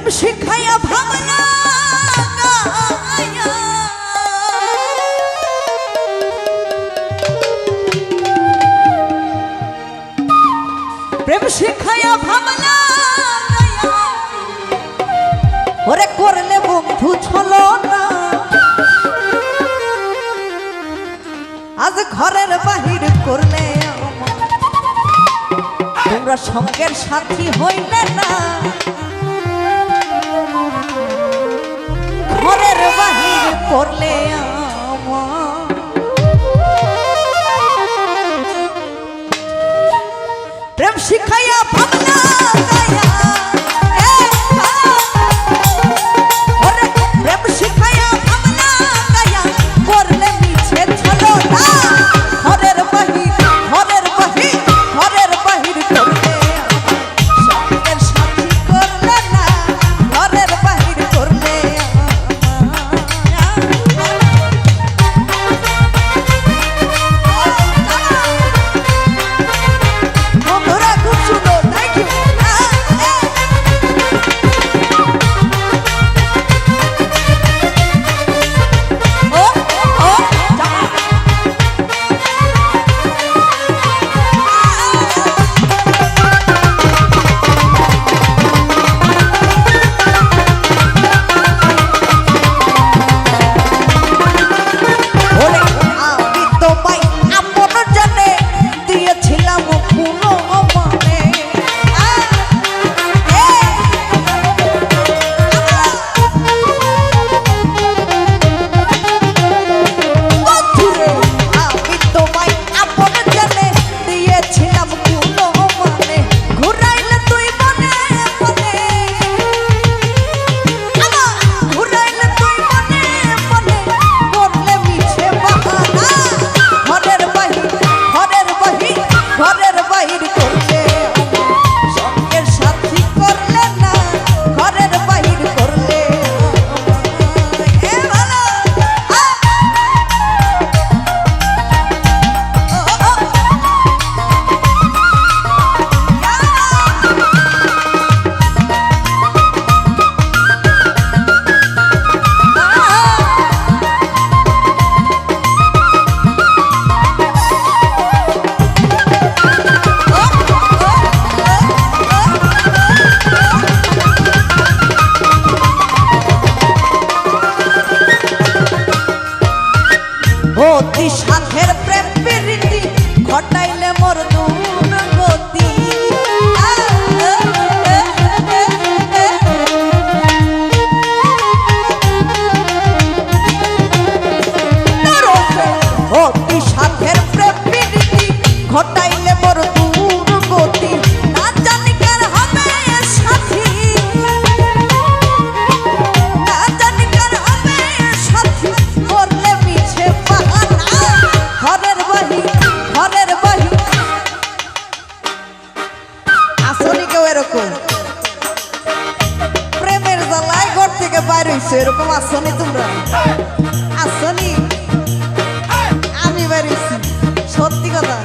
প্রেম শিখাইয়া ভাবনা প্রেম শিখাইয়া ভাবনা ওরে করলে বন্ধু ছলো না আজ ঘরের বাহির করলে তোমরা সঙ্গের সাথী হইলে না प्रेम शिखाया Sahir অতি সাথের প্রেম প্রীতি ঘটাইলে মোর দুই বেরিয়েছো এরকম আসনি তোমরা আসনি আমি বেরিয়েছি সত্যি কথা